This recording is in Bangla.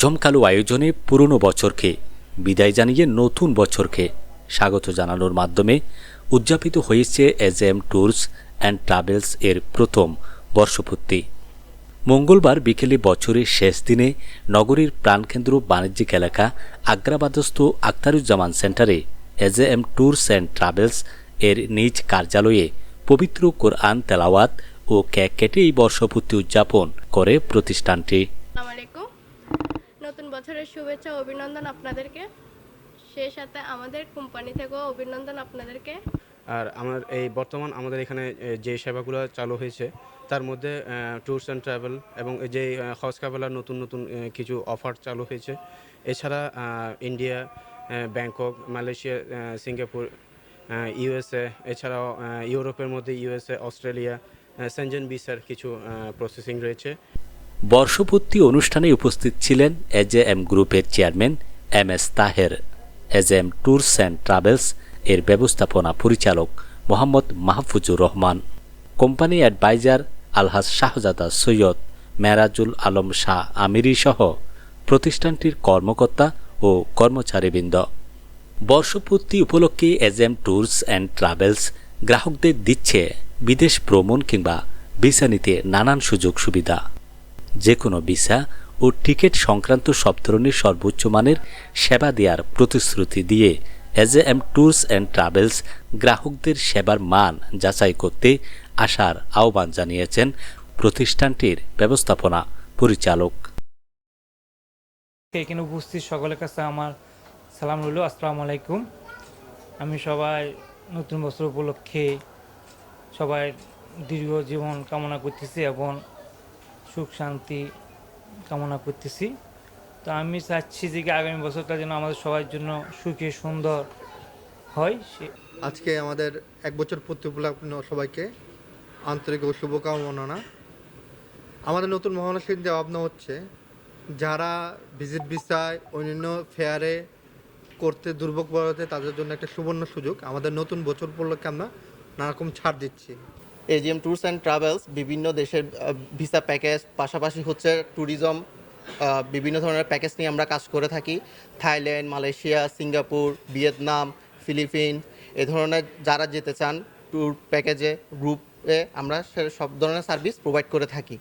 জমকালো আয়োজনে পুরনো বছরকে বিদায় জানিয়ে নতুন বছরকে স্বাগত জানানোর মাধ্যমে উদযাপিত হয়েছে age M tours and travels এর প্রথম বর্ষপূর্তি। মঙ্গলবার বিকেলে বছরের শেষ দিনে নগরীর প্রাণকেন্দ্র বাণিজ্যিক এলাকা আগ্রাবাদস্থ আখতারুজ্জামান সেন্টারে age M tours and travels এর নিজ কার্যালয়ে পবিত্র কোরআন তেলাওয়াত ও কেক কেটে এই বর্ষপূর্তি উদযাপন করে প্রতিষ্ঠানটি। নতুন বছরের শুভেচ্ছা অভিনন্দন আপনাদেরকে। সেই সাথে আমাদের কোম্পানি থেকেও অভিনন্দন আপনাদেরকে। আর আমার এই বর্তমান আমাদের এখানে যে সেবাগুলো চালু হয়েছে, তার মধ্যে ট্যুরস অ্যান্ড ট্রাভেল এবং যে হজ কাবেলার নতুন নতুন কিছু অফার চালু হয়েছে। এছাড়া India Bangkok Malaysia Singapore USA এছাড়াও ইউরোপের মধ্যে ইউএসএ অস্ট্রেলিয়া সেনজেন বিসার কিছু প্রসেসিং রয়েছে। বর্ষপূর্তি অনুষ্ঠানে উপস্থিত ছিলেন এজ এম গ্রুপের chairman M S Taher. Age M tours and travels এর ব্যবস্থাপনা পরিচালক মোহাম্মদ মাহফুজুর রহমান। কোম্পানি অ্যাডভাইজার আলহাজ শাহজাদা সৈয়দ, মেরাজুল আলম শাহ আমিরি সহ প্রতিষ্ঠানটির কর্মকর্তা ও কর্মচারীবৃন্দ। বর্ষপূর্তি উপলক্ষে এজ এম ট্যুরস অ্যান্ড ট্রাভেলস গ্রাহকদের দিচ্ছে বিদেশ ভ্রমণ কিংবা ভিসা নিতে নানান সুযোগ সুবিধা। যে কোনো ভিসা ও টিকিট সংক্রান্ত সব ধরনের সর্বোচ্চ মানের সেবা দেওয়ার প্রতিশ্রুতি দিয়ে H M tours and travels গ্রাহকদের সেবার মান যাচাই করতে আসার আহ্বান জানিয়েছেন প্রতিষ্ঠানটির ব্যবস্থাপনা পরিচালক। এখানে উপস্থিত সকলের কাছে আমার সালাম রইল। আসসালামু আলাইকুম। আমি সবাই নতুন বছর উপলক্ষে সবাই দীর্ঘ জীবন কামনা করতেছি এবং সুখ, শান্তি কামনা করতেছি। তো আমি চাচ্ছি যে কি আগামী বছরটা যেন আমাদের সবার জন্য সুখী সুন্দর হয়, সে আজকে আমাদের এক বছর পূর্তি উপলক্ষে সবাইকে আন্তরিক ও শুভকামনা। আমাদের নতুন মহানগর চিন্তা ভাবনা হচ্ছে, যারা ভিজিট ভিসায় অন্যান্য ফেয়ারে করতে দুর্ভোগ পড়াতে তাদের জন্য একটা সুবর্ণ সুযোগ। আমাদের নতুন বছর উপলক্ষে আমরা নানারকম ছাড় দিচ্ছি। এজিএম ট্যুরস অ্যান্ড ট্রাভেলস, বিভিন্ন দেশের ভিসা প্যাকেজ, পাশাপাশি হচ্ছে ট্যুরিজম বিভিন্ন ধরনের প্যাকেজ নিয়ে আমরা কাজ করে থাকি। Thailand, Malaysia, Singapore, Vietnam, Philippine, এ ধরনের যারা যেতে চান, ট্যুর প্যাকেজে, গ্রুপে আমরা সব ধরনের সার্ভিস প্রোভাইড করে থাকি।